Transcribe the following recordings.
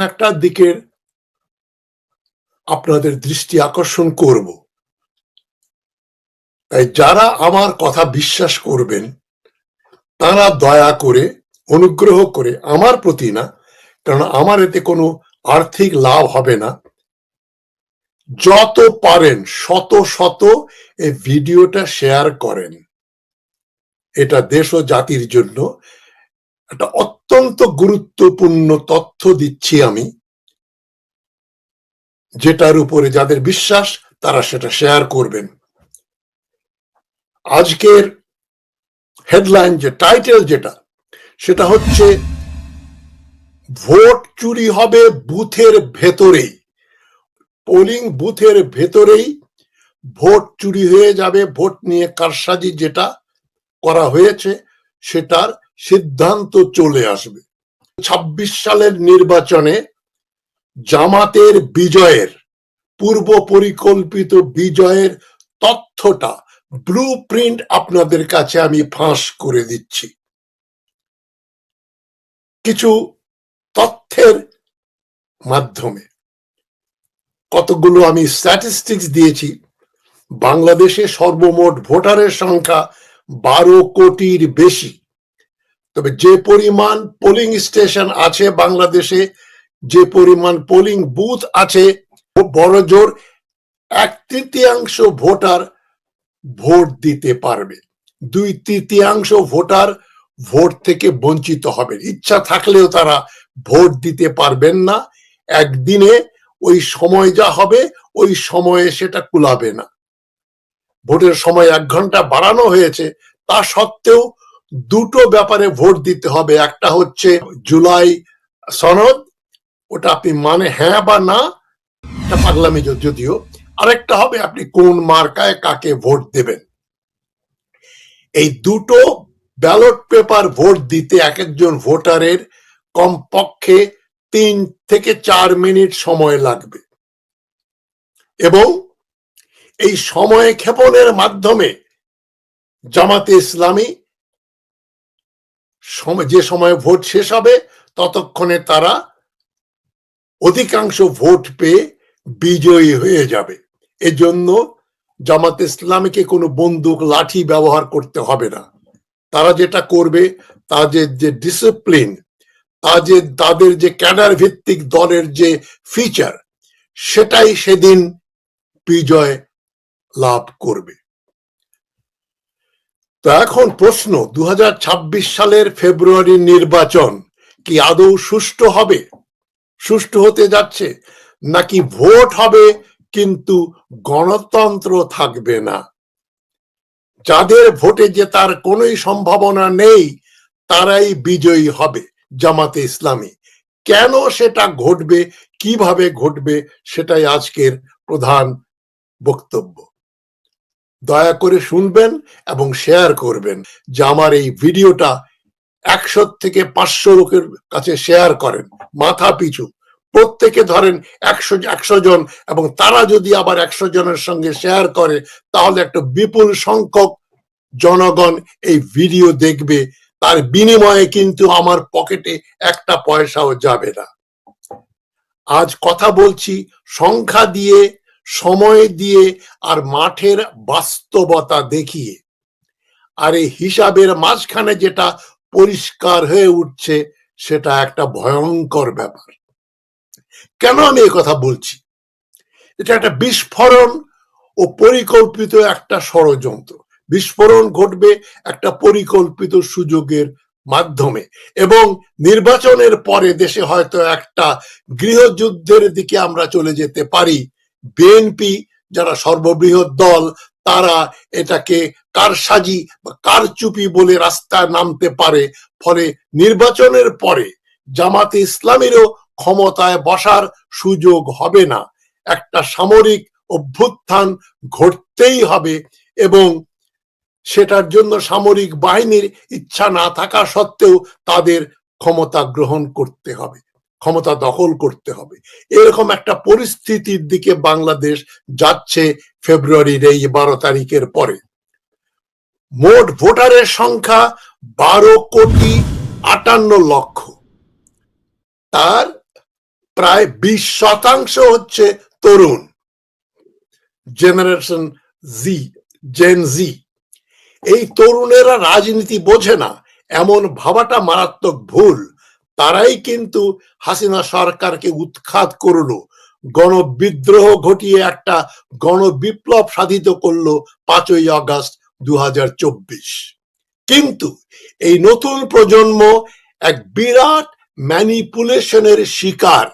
একটা দিকের আপনাদের দৃষ্টি আকর্ষণ করব। তাই যারা আমার কথা বিশ্বাস করবেন, তারা দয়া করে, অনুগ্রহ করে আমার প্রতি না, কারণ আমার এতে কোনো আর্থিক লাভ হবে না। যত পারেন, শত শত এই ভিডিওটা শেয়ার করেন। এটা দেশ ও জাতির জন্য একটা অত্যন্ত গুরুত্বপূর্ণ তথ্য দিচ্ছি আমি, যেটার উপরে যাদের বিশ্বাস, তারা সেটা শেয়ার করবেন। আজকের হেডলাইন যে টাইটেল যেটা, সেটা হচ্ছে, ভোট চুরি হবে বুথের ভেতরেই। পোলিং বুথের ভেতরেই ভোট চুরি হয়ে যাবে, ভোট নিয়ে কারসাজি যেটা করা হয়েছে, সেটার সিদ্ধান্ত চলে আসবে। ছাব্বিশ সালের নির্বাচনে জামাতের বিজয়ের, পূর্ব পরিকল্পিত বিজয়ের তথ্যটা ব্লু প্রিন্ট আপনাদের কাছে আমি ফাঁস করে দিচ্ছি। কিছু তথ্যের মাধ্যমে। কতগুলো আমি স্ট্যাটিস্টিক্স দিয়েছি। বাংলাদেশে সর্বমোট ভোটারের সংখ্যা বারো কোটির বেশি। তবে যে পরিমাণ পোলিং স্টেশন আছে বাংলাদেশে, যে পরিমাণ পোলিং বুথ আছে, বড় জোর এক তৃতীয়াংশ ভোটার ভোট দিতে পারবে। দুই তৃতীয়াংশ ভোটার ভোট থেকে বঞ্চিত হবে। ইচ্ছা থাকলেও তারা ভোট দিতে পারবেন না। একদিনে ওই সময় যা হবে, ওই সময়ে সেটা কুলাবে না। ভোটের সময় এক ঘণ্টা বাড়ানো হয়েছে, তা সত্ত্বেও দুটো ব্যাপারে ভোট দিতে হবে। একটা হচ্ছে জুলাই সনদ, ওটা আপনি মানে হ্যাঁ বা না, এটা পাগলামি যদিও। আরেকটা হবে আপনি কোন মার্কায় কাকে ভোট দেবেন। এই দুটো ব্যালট পেপার ভোট দিতে এক একজন ভোটারের কমপক্ষে তিন থেকে চার মিনিট সময় লাগবে। এবং এই সময় ক্ষেপণের মাধ্যমে জামাতে ইসলামী যে সময় ভোট শেষ হবে, ততক্ষণে তারা অধিকাংশ ভোট পেয়ে বিজয়ী হয়ে যাবে। এজন্য জামাত ইসলামীকে কোনো বন্দুক, লাঠি ব্যবহার করতে হবে না। তারা যেটা করবে, তাদের যে ডিসিপ্লিন তা যে তাদের যে ক্যাডার ভিত্তিক দলের যে ফিচার সেটাই সেদিন বিজয় লাভ করবে। তো এখন প্রশ্ন দু হাজার ছাব্বিশ সালের ফেব্রুয়ারির নির্বাচন কি আদৌ সুষ্ঠু হবে? সুষ্ঠু হতে যাচ্ছে নাকি ভোট হবে কিন্তু গণতন্ত্র থাকবে না? যাদের ভোটে জেতার কোনোই সম্ভাবনা নেই, তারাই বিজয়ী হবে জামাতে ইসলামী। কেন সেটা ঘটবে, কীভাবে ঘটবে, সেটাই আজকের প্রধান বক্তব্য। দয়া করে শুনবেন এবং শেয়ার করবেন, যে আমার এই ভিডিওটা একশো থেকে পাঁচশো লোকের কাছে শেয়ার করেন, মাথা পিছু। প্রত্যেকে ধরেন একশো একশো জন, এবং তারা যদি আবার একশো জনের সঙ্গে শেয়ার করে, তাহলে একটা বিপুল সংখ্যক জনগণ এই ভিডিও দেখবে। তার বিনিময়ে কিন্তু আমার পকেটে একটা পয়সাও যাবে না। আজ কথা বলছি, সংখ্যা দিয়ে সময় দিয়ে আর মাঠের বাস্তবতা দেখিয়ে। আর এই হিসাবের মাঝখানে যেটা পরিষ্কার হয়ে উঠছে, সেটা একটা ভয়ঙ্কর ব্যাপার। কেন আমি কথা বলছি? এটা একটা বিস্ফোরণ ও পরিকল্পিত একটা ষড়যন্ত্র। বিস্ফোরণ ঘটবে একটা পরিকল্পিত সুযোগের মাধ্যমে। এবং নির্বাচনের পরে দেশে হয়তো একটা গৃহযুদ্ধের দিকে আমরা চলে যেতে পারি। বিএনপি যারা সর্ববৃহৎ দল, তারা এটাকে কারসাজি বা কারচুপি বলে রাস্তায় নামতে পারে। ফলে নির্বাচনের পরে জামাতে ইসলামেরও ক্ষমতায় বসার সুযোগ হবে না। একটা সামরিক অভ্যুত্থান ঘটতেই হবে এবং সেটার জন্য সামরিক বাহিনীর ইচ্ছা না থাকা সত্ত্বেও তাদের ক্ষমতা গ্রহণ করতে হবে। ক্ষমতা দখল করতে হবে। এরকম একটা পরিস্থিতির দিকে বাংলাদেশ যাচ্ছে ফেব্রুয়ারির এই বারো তারিখের পরে। মোট ভোটারের সংখ্যা বারো কোটি আটান্ন লক্ষ। তার প্রায় বিশ শতাংশ হচ্ছে তরুণ। জেনারেশন জি জেন জি এই তরুণেরা রাজনীতি বোঝে না, এমন ভাবাটা মারাত্মক ভুল। তারাই কিন্তু হাসিনা সরকারকে উৎখাত করল, গণবিদ্রোহ ঘটিয়ে একটা গণবিপ্লব সাধিত করল পাঁচই আগস্ট দু কিন্তু এই নতুন প্রজন্ম এক বিরাট ম্যানিপুলেশনের শিকার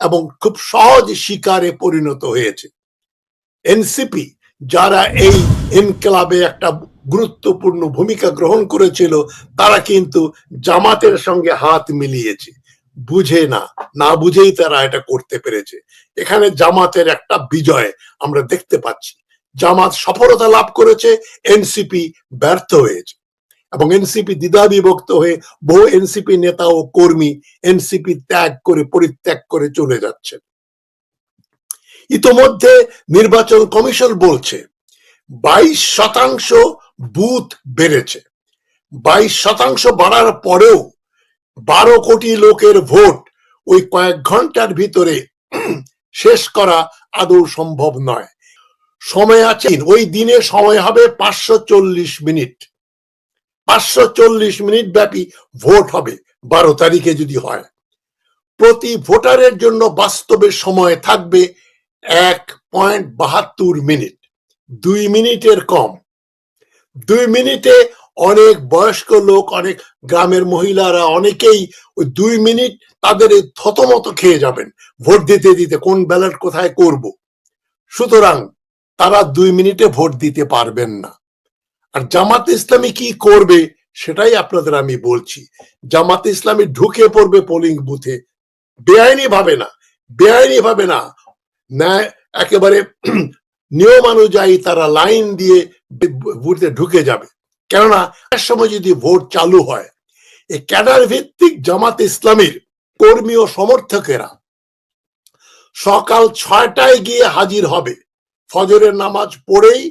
এবং খুব সহজ শিকারে পরিণত হয়েছে। এনসিপি, যারা এই ইনকলাবে একটা গুরুত্বপূর্ণ ভূমিকা গ্রহণ করেছিল, তারা কিন্তু জামাতের সঙ্গে হাত মিলিয়েছে। বুঝে না না বুঝেই তারা এটা করতে পেরেছে। এখানে জামাতের একটা বিজয় আমরা দেখতে পাচ্ছি। জামাত সফলতা লাভ করেছে, এনসিপি ব্যর্থ হয়েছে। এবং এনসিপি দ্বিধা বিভক্ত হয়ে বহু এনসিপি নেতা ও কর্মী এনসিপি ত্যাগ করে, পরিত্যাগ করে চলে যাচ্ছে। ইতোমধ্যে নির্বাচন কমিশন বলছে, বাইশ শতাংশ বুথ বেড়েছে। বাইশ শতাংশ বাড়ার পরেও বারো কোটি লোকের ভোট ওই কয়েক ঘণ্টার ভিতরে শেষ করা আদৌ সম্ভব নয়। সময় আছে, ওই দিনে সময় হবে পাঁচশো চল্লিশ মিনিট। পাঁচশো চল্লিশ মিনিট ব্যাপী ভোট হবে, বারো তারিখে যদি হয়। প্রতি ভোটারের জন্য বাস্তবে সময় থাকবে এক পয়েন্ট বাহাত্তর মিনিট। দুই মিনিটের কম। দুই মিনিটে অনেক বয়স্ক লোক, অনেক গ্রামের মহিলারা অনেকেই ওই দুই মিনিট তাদের থতমত খেয়ে যাবেন। ভোট দিতে দিতে কোন ব্যালট কোথায় করব। সুতরাং তারা দুই মিনিটে ভোট দিতে পারবেন না। আর জামাত ইসলামী কি করবে সেটাই আপনাদের আমি বলছি। জামাত ইসলামী ঢুকে পড়বে পোলিং বুথে বেআইনি ভাবে না। বেআইনি ভাবে না। ন্যায় একেবারে নিয়ম অনুযায়ী তারা লাইন দিয়ে বুথে ঢুকে যাবে। কেননা, এক সময় যদি ভোট চালু হয় এই ক্যাডার ভিত্তিক জামাত ইসলামীর কর্মী ও সমর্থকেরা সকাল ছয়টায় গিয়ে হাজির হবে। ফজরের নামাজ পড়েই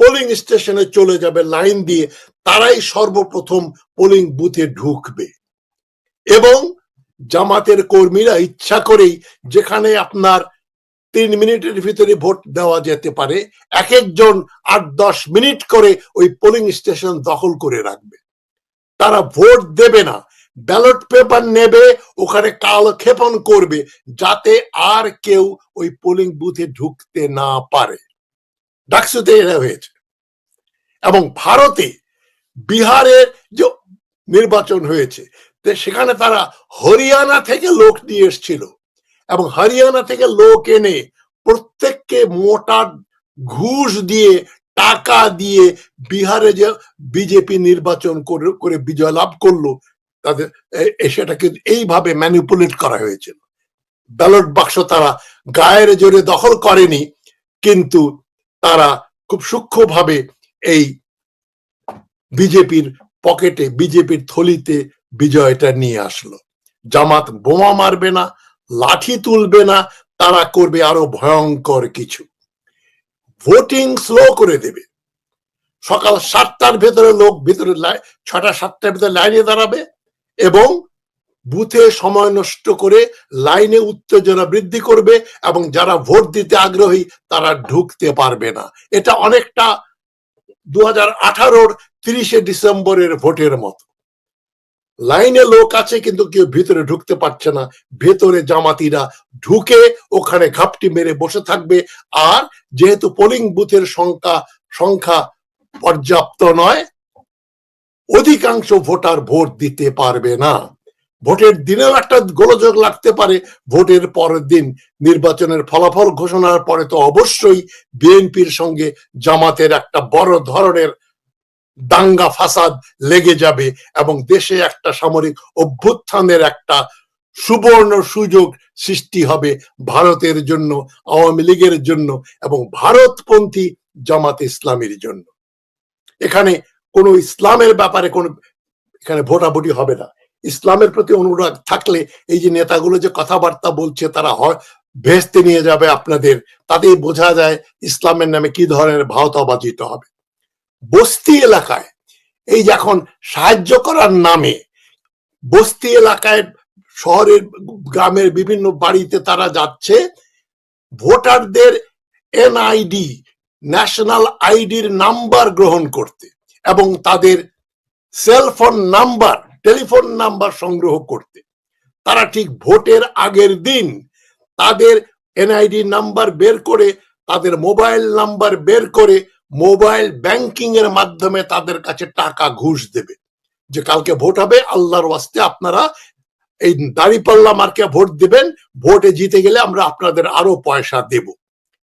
পোলিং স্টেশনে চলে যাবে লাইন দিয়ে, তারাই সর্বপ্রথম পোলিং বুথে ঢুকবে। এবং জামাতের কর্মীরা ইচ্ছা করেই যেখানে আপনার তিন মিনিটের ভিতরে ভোট দেওয়া যেতে পারে। এক একজন আট দশ মিনিট করে ওই পোলিং স্টেশন দখল করে রাখবে। তারা ভোট দেবে না। ব্যালট পেপার নেবে, ওখানে কালক্ষেপণ করবে, যাতে আর কেউ ওই পোলিং বুথে ঢুকতে না পারে। ডাকসুতে এটা হয়েছে। এবং ভারতে বিহারের যে নির্বাচন হয়েছে সেখানে তারা হরিয়ানা থেকে লোক নিয়ে এসছিল। এবং হরিয়ানা থেকে লোক এনে প্রত্যেককে মোটা ঘুষ দিয়ে, টাকা দিয়ে বিহারে যে বিজেপি নির্বাচন করে বিজয় লাভ করল, তাদের সেটাকে এইভাবে ম্যানিপুলেট করা হয়েছিল। ব্যালট বাক্স তারা গায়ের জোরে দখল করেনি, কিন্তু তারা খুব সূক্ষ্মভাবে এই বিজেপির পকেটে বিজেপির থলিতে বিজয়টা নিয়ে আসলো। জামাত বোমা মারবে না লাঠি তুলবে না, তারা করবে আরও ভয়ঙ্কর কিছু। ভোটিং স্লো করে দেবে। সকাল সাতটার ভেতরে লোক ভিতরে ছটা সাতটার ভেতরে লাইনে দাঁড়াবে এবং বুথে সময় নষ্ট করে লাইনে উত্তেজনা বৃদ্ধি করবে এবং যারা ভোট দিতে আগ্রহী তারা ঢুকতে পারবে না। এটা অনেকটা দু হাজার আঠারোর তিরিশে ডিসেম্বরের ভোটের মতো। লাইনে লোক আছে কিন্তু কেউ ভিতরে ঢুকতে পারছে না। ভেতরে জামাতিরা ঢুকে ওখানে ঘাপটি মেরে বসে থাকবে। আর যেহেতু পোলিং বুথের সংখ্যা সংখ্যা পর্যাপ্ত নয়, অধিকাংশ ভোটার ভোট দিতে পারবে না। ভোটের দিনেও একটা গোলযোগ লাগতে পারে। ভোটের পরের দিন নির্বাচনের ফলাফল ঘোষণার পরে তো অবশ্যই বিএনপির সঙ্গে জামাতের একটা বড় ধরনের দাঙ্গা ফাসাদ লেগে যাবে এবং দেশে একটা সামরিক অভ্যুত্থানের একটা সুবর্ণ সুযোগ সৃষ্টি হবে ভারতের জন্য, আওয়ামী লীগের জন্য এবং ভারতপন্থী জামাত ইসলামের জন্য। এখানে কোনো ইসলামের ব্যাপারে কোনো, এখানে ভোটাভুটি হবে না। ইসলামের প্রতি অনুরাগ থাকলে এই যে নেতাগুলো যে কথাবার্তা বলছে, তারা হয় ভেস্তে নিয়ে যাবে আপনাদের। তাতেই বোঝা যায় ইসলামের নামে কি ধরনের ভাওতাবাজিত হবে। বস্তি এলাকায়। এই যখন সাহায্য করার নামে বস্তি এলাকায় শহরের গ্রামের বিভিন্ন বাড়িতে তারা যাচ্ছে। ভোটারদের এনআইডি, ন্যাশনাল আইডির নাম্বার গ্রহণ করতে এবং তাদের সেলফোন নাম্বার, টেলিফোন নাম্বার সংগ্রহ করতে। তারা ঠিক ভোটের আগের দিন তাদের এনআইডি নাম্বার বের করে, তাদের মোবাইল নাম্বার বের করে মোবাইল ব্যাংকিং এর মাধ্যমে তাদের কাছে টাকা ঘুষ দেবে। যে কালকে ভোট হবে, আল্লাহর ওয়াস্তে আপনারা এই দাড়িপাল্লা মার্কে ভোট দিবেন। ভোটে জিতে গেলে আমরা আপনাদের আরও পয়সা দেব।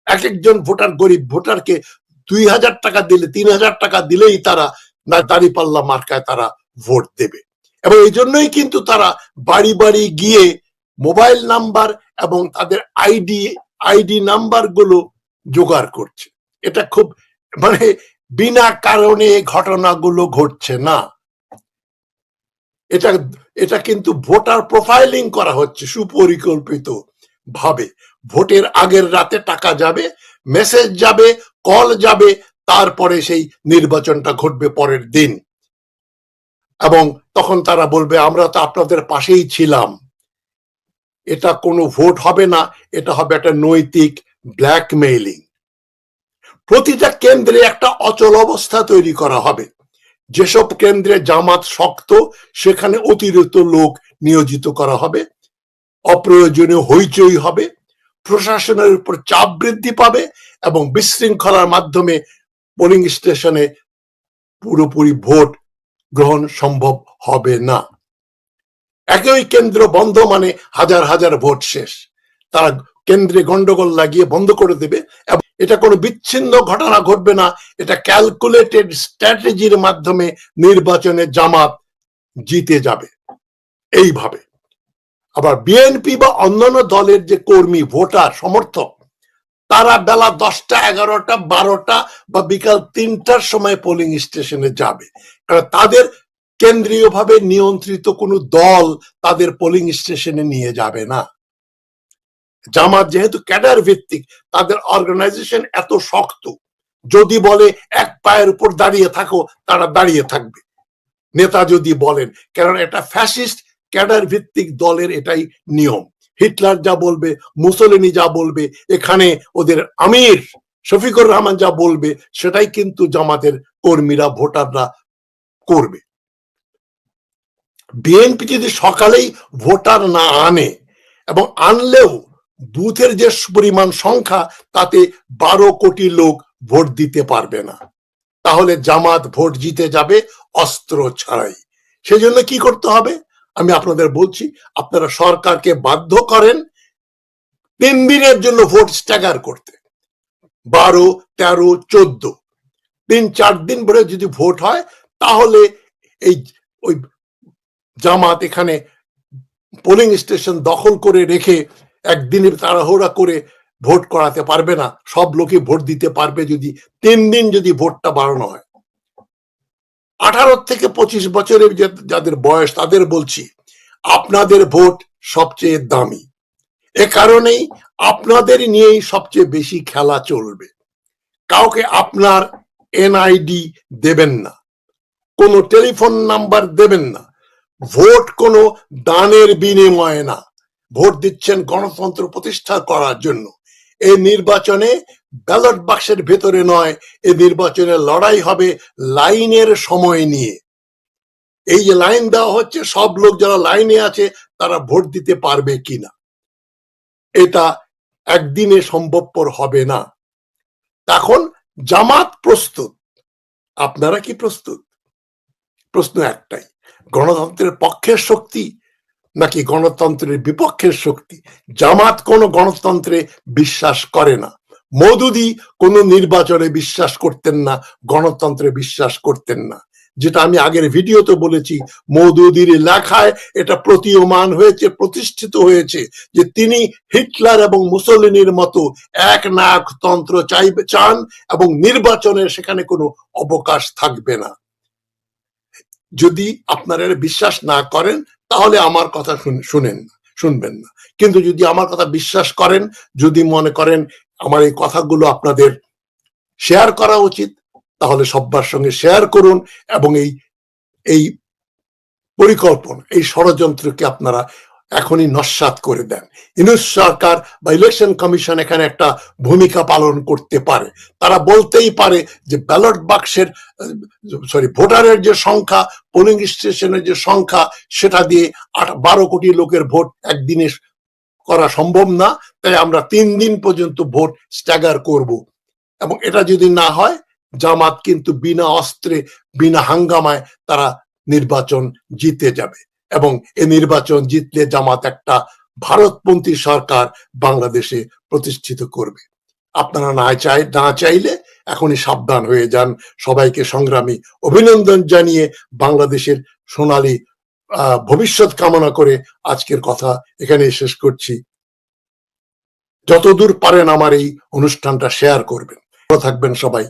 এক একজন ভোটার গরিব ভোটারকে দুই হাজার টাকা দিলে, তিন হাজার টাকা দিলেই তারা না দাড়িপাল্লা মার্কায় তারা ভোট দেবে। এবং এই জন্যই কিন্তু তারা বাড়ি বাড়ি গিয়ে মোবাইল নাম্বার এবং তাদের আইডি আইডি নাম্বারগুলো জোগাড় করছে। এটা খুব মানে বিনা কারণে ঘটনাগুলো ঘটছে না। এটা এটা কিন্তু ভোটার প্রোফাইলিং করা হচ্ছে সুপরিকল্পিত ভাবে ভোটের আগের রাতে টাকা যাবে মেসেজ যাবে কল যাবে, তারপরে সেই নির্বাচনটা ঘটবে পরের দিন। এবং তখন তারা বলবে, আমরা তো আপনাদের পাশেই ছিলাম। এটা কোনো ভোট হবে না, এটা হবে একটা নৈতিক ব্ল্যাকমেইলিং প্রতিটা কেন্দ্রে একটা অচল অবস্থা তৈরি করা হবে। যেসব কেন্দ্রে জামাত শক্ত, সেখানে অতিরিক্ত লোক নিয়োজিত করা হবে। অপ্রয়োজনীয় হইচই হবে। প্রশাসনের উপর চাপ বৃদ্ধি পাবে এবং বিশৃঙ্খলার মাধ্যমে পোলিং স্টেশনে পুরোপুরি ভোট গ্রহণ সম্ভব হবে না। একই কেন্দ্র বন্ধ মানে হাজার হাজার ভোট শেষ। তারা কেন্দ্রে গন্ডগোল লাগিয়ে বন্ধ করে দেবে এবং এটা কোনো বিচ্ছিন্ন ঘটনা ঘটবে না। এটা ক্যালকুলেটেড স্ট্র্যাটেজির মাধ্যমে নির্বাচনে জামাত জিতে যাবে। এইভাবে। আবার বিএনপি বা অন্যান্য দলের যে কর্মী, ভোটার, সমর্থক, তারা বেলা দশটা, এগারোটা, বারোটা বা বিকাল তিনটার সময় পোলিং স্টেশনে যাবে। কারণ তাদের কেন্দ্রীয়ভাবে নিয়ন্ত্রিত কোনো দল তাদের পোলিং স্টেশনে নিয়ে যাবে না। জামাত যেহেতু ক্যাডার ভিত্তিক তাদের অর্গানাইজেশন এত শক্ত। যদি বলে এক পায়ের উপর দাঁড়িয়ে থাকো, তারা দাঁড়িয়ে থাকবে। নেতা যদি বলেন কারণ এটা ফ্যাসিস্ট ক্যাডার ভিত্তিক দলের এটাই নিয়ম। হিটলার যা বলবে মুসলিনি যা বলবে, এখানে ওদের আমির শফিকুর রহমান যা বলবে, সেটাই কিন্তু জামাতের কর্মীরা, ভোটাররা করবে। বিএনপি যদি সকালেই ভোটার না আনে এবং আনলেও বুথের যে পরিমাণ সংখ্যা, তাতে বারো কোটি লোক ভোট দিতে পারবে না। তাহলে জামাত ভোট জিতে যাবে অস্ত্র ছাড়াই। সেজন্য কি করতে হবে? আমি আপনাদের বলছি, আপনারা সরকারকে বাধ্য করেন তিন দিনের জন্য ভোট স্ট্যাগার করতে। বারো, তেরো, চোদ্দ। তিন, চার দিন ধরে যদি ভোট হয়, তাহলে এই ওই জামাত এখানে পোলিং স্টেশন দখল করে রেখে একদিনের তাড়াহুড়া করে ভোট করাতে পারবে না। সব লোকই ভোট দিতে পারবে যদি তিন দিন যদি ভোটটা বাড়ানো হয়। আঠারো থেকে পঁচিশ বছরের যাদের বয়স, তাদের বলছি, আপনাদের ভোট সবচেয়ে দামি। এ কারণেই আপনাদের নিয়েই সবচেয়ে বেশি খেলা চলবে। কাউকে আপনার এনআইডি দেবেন না, কোনো টেলিফোন নাম্বার দেবেন না, ভোট কোনো দানের বিনিময়ে না। ভোট দিচ্ছেন গণতন্ত্র প্রতিষ্ঠা করার জন্য। এই নির্বাচনে ব্যালট বাক্সের ভেতরে নয় এই নির্বাচনে লড়াই হবে লাইনের সময় নিয়ে। এই যে লাইন দেওয়া হচ্ছে, সব লোক যারা লাইনে আছে, তারা ভোট দিতে পারবে কিনা? এটা একদিনে সম্ভবপর হবে না। তখন জামাত প্রস্তুত। আপনারা কি প্রস্তুত? প্রশ্ন একটাই, গণতন্ত্রের পক্ষের শক্তি নাকি গণতন্ত্রের বিপক্ষের শক্তি? জামাত কোনো গণতন্ত্রে বিশ্বাস করে না। মৌদুদি কোনো নির্বাচনে বিশ্বাস করতেন না, গণতন্ত্রে বিশ্বাস করতেন না। যেটা আমি আগের ভিডিওতে বলেছি, মৌদুদির লেখায় এটা প্রতীয়মান হয়েছে, প্রতিষ্ঠিত হয়েছে যে তিনি হিটলার এবং মুসলিনীর মতো এক নাক তন্ত্র চাইবে, চান এবং নির্বাচনে সেখানে কোনো অবকাশ থাকবে না। যদি আপনারা বিশ্বাস না করেন, তাহলে আমার কথা শুনেন না, শুনবেন না। কিন্তু যদি আমার কথা বিশ্বাস করেন, যদি মনে করেন আমার এই কথাগুলো আপনাদের শেয়ার করা উচিত, তাহলে সব্বার সঙ্গে শেয়ার করুন এবং এই এই পরিকল্পনা, এই ষড়যন্ত্রকে আপনারা এখনই নস্বাত করে দেন। ইনুস সরকার বা ইলেকশন কমিশন এখানে একটা ভূমিকা পালন করতে পারে। তারা বলতেই পারে যে ব্যালট বাক্সের সরি ভোটারের যে সংখ্যা পোলিং স্টেশনের যে সংখ্যা, সেটা দিয়ে আট, বারো কোটি লোকের ভোট একদিনে করা সম্ভব না। তাই আমরা তিন দিন পর্যন্ত ভোট স্ট্যাগার করব। এবং এটা যদি না হয়, জামাত কিন্তু বিনা অস্ত্রে, বিনা হাঙ্গামায় তারা নির্বাচন জিতে যাবে। এবং এ নির্বাচন জিতলে জামাত একটা ভারতপন্থী সরকার বাংলাদেশে প্রতিষ্ঠিত করবে। আপনারা না চাই, না চাইলে এখনই সাবধান হয়ে যান। সবাইকে সংগ্রামী অভিনন্দন জানিয়ে বাংলাদেশের সোনালী ভবিষ্যৎ কামনা করে আজকের কথা এখানে শেষ করছি। যতদূর পারেন আমার এই অনুষ্ঠানটা শেয়ার করবেন। থাকবেন সবাই।